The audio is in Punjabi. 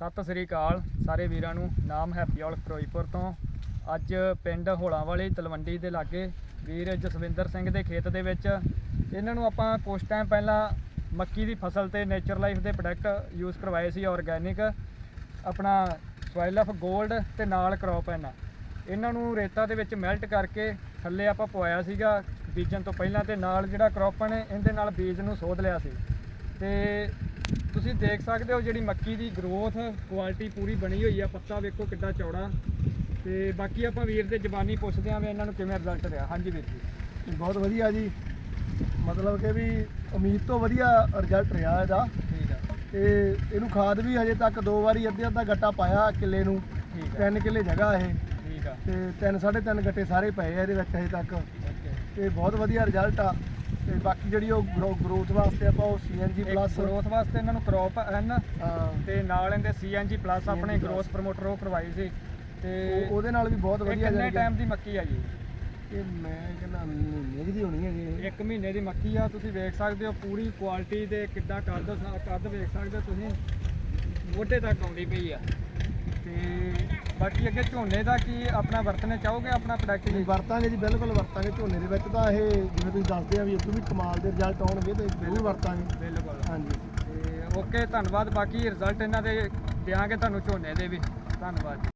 ਸਤਿ ਸ੍ਰੀ ਅਕਾਲ ਸਾਰੇ ਵੀਰਾਂ ਨੂੰ। ਨਾਮ ਹੈਪੀ ਔਲ ਫਿਰੋਜ਼ਪੁਰ ਤੋਂ। ਅੱਜ ਪਿੰਡ ਹੋਲਾਂ ਵਾਲੀ ਤਲਵੰਡੀ ਦੇ ਲਾਗੇ ਵੀਰ ਜਸਵਿੰਦਰ ਸਿੰਘ ਦੇ ਖੇਤ ਦੇ ਵਿੱਚ ਇਹਨਾਂ ਨੂੰ ਆਪਾਂ ਕੁਝ ਟਾਈਮ ਪਹਿਲਾਂ ਮੱਕੀ ਦੀ ਫਸਲ ਤੇ ਨੇਚਰ ਲਾਈਫ ਦੇ ਪ੍ਰੋਡਕਟ ਯੂਜ਼ ਕਰਵਾਏ ਸੀ ਆਰਗੈਨਿਕ ਆਪਣਾ ਸੋਇਲ ਆਫ 골ਡ ਤੇ ਨਾਲ ਕ੍ਰੌਪ ਇਹਨਾਂ। ਇਹਨਾਂ ਨੂੰ ਰੇਤਾ ਦੇ ਵਿੱਚ ਮੈਲਟ ਕਰਕੇ ਥੱਲੇ ਆਪਾਂ ਪਵਾਇਆ ਸੀਗਾ ਬੀਜਣ ਤੋਂ ਪਹਿਲਾਂ ਤੇ ਨਾਲ ਜਿਹੜਾ ਕ੍ਰੌਪ ਨੇ, ਇਹਦੇ ਨਾਲ ਬੀਜ ਨੂੰ ਸੋਧ ਲਿਆ ਸੀ। ਤੇ ਤੁਸੀਂ ਦੇਖ ਸਕਦੇ ਹੋ ਜਿਹੜੀ ਮੱਕੀ ਦੀ ਗਰੋਥ ਕੁਆਲਿਟੀ ਪੂਰੀ ਬਣੀ ਹੋਈ ਆ ਪੱਤਾ ਵੇਖੋ ਕਿੱਡਾ ਚੌੜਾ। ਤੇ ਬਾਕੀ ਆਪਾਂ ਵੀਰ ਦੇ ਜ਼ਬਾਨੀ ਪੁੱਛਦੇ ਆਂ ਵੀ ਇਹਨਾਂ ਨੂੰ ਕਿਵੇਂ ਰਿਜ਼ਲਟ ਰਿਹਾ। ਹਾਂਜੀ ਵੀਰ ਜੀ। ਬਹੁਤ ਵਧੀਆ ਜੀ। ਮਤਲਬ ਕਿ ਵੀ ਉਮੀਦ ਤੋਂ ਵਧੀਆ ਰਿਜ਼ਲਟ ਰਿਹਾ ਇਹਦਾ। ਠੀਕ ਆ। ਤੇ ਇਹਨੂੰ ਖਾਦ ਵੀ ਹਜੇ ਤੱਕ ਦੋ ਵਾਰੀ ਅੱਧੇ ਅੱਧਾ ਗੱਟਾ ਪਾਇਆ ਕਿੱਲੇ ਨੂੰ। ਠੀਕ ਆ। ਤਿੰਨ ਕਿੱਲੇ ਜਗ੍ਹਾ ਇਹ। ਠੀਕ ਆ। ਤੇ ਤਿੰਨ ਸਾਢੇ ਤਿੰਨ ਗੱਟੇ ਸਾਰੇ ਪਏ ਆ ਇਹਦੇ ਵਿੱਚ ਹਜੇ ਤੱਕ। ਤੇ ਬਹੁਤ ਵਧੀਆ ਰਿਜ਼ਲਟ ਆ। ਤੇ ਬਾਕੀ ਜਿਹੜੀ ਉਹ ਗਰੋਥ ਵਾਸਤੇ ਆਪਾਂ ਉਹ ਸੀਐਨਜੀ ਪਲੱਸ ਗਰੋਥ ਵਾਸਤੇ ਇਹਨਾਂ ਨੂੰ ਕ੍ਰੌਪ ਐਨ ਤੇ ਨਾਲ ਇਹਦੇ ਸੀਐਨਜੀ ਪਲੱਸ ਆਪਣੇ ਗਰੋਥ ਪ੍ਰਮੋਟਰ ਉਹ ਕਰਵਾਈ ਸੀ। ਤੇ ਉਹਦੇ ਨਾਲ ਵੀ ਬਹੁਤ ਵਧੀਆ ਕਿੰਨੇ ਟਾਈਮ ਦੀ ਮੱਕੀ ਆ ਜੀ? ਇਹ ਮੈਂ ਕਹਿੰਦਾ ਮਹੀਨੇ ਦੀ ਹੋਣੀ ਹੈਗੀ ਇਹ। ਇੱਕ ਮਹੀਨੇ ਦੀ ਮੱਕੀ ਆ ਤੁਸੀਂ ਵੇਖ ਸਕਦੇ ਹੋ ਪੂਰੀ ਕੁਆਲਿਟੀ ਦੇ ਕਿੱਦਾਂ ਕੱਦ ਕੱਦ ਵੇਖ ਸਕਦੇ ਹੋ ਤੁਸੀਂ। ਮੋਢੇ ਤੱਕ ਆਉਂਦੀ ਪਈ ਆ। ਤੇ ਬਾਕੀ ਅੱਗੇ ਝੋਨੇ ਦਾ ਕੀ ਆਪਣਾ ਵਰਤਣੇ ਚਾਹੋਗੇ ਆਪਣਾ ਪ੍ਰੋਡਕਟ ਜੀ ਵਰਤਾਂਗੇ ਜੀ ਬਿਲਕੁਲ ਵਰਤਾਂਗੇ ਝੋਨੇ ਦੇ ਵਿੱਚ ਤਾਂ ਇਹ ਜਿਵੇਂ ਤੁਸੀਂ ਦੱਸਦੇ ਆ ਵੀ ਤੋਂ ਵੀ ਕਮਾਲ ਦੇ ਰਿਜ਼ਲਟ ਆਉਣਗੇ ਤੇ ਜ਼ਰੂਰ ਵਰਤਾਂਗੇ। ਬਿਲਕੁਲ। ਹਾਂਜੀ। ਤੇ ਓਕੇ ਧੰਨਵਾਦ। ਬਾਕੀ ਰਿਜ਼ਲਟ ਇਹਨਾਂ ਦੇ ਦਿਆਂਗੇ ਤੁਹਾਨੂੰ ਝੋਨੇ ਦੇ ਵੀ। ਧੰਨਵਾਦ।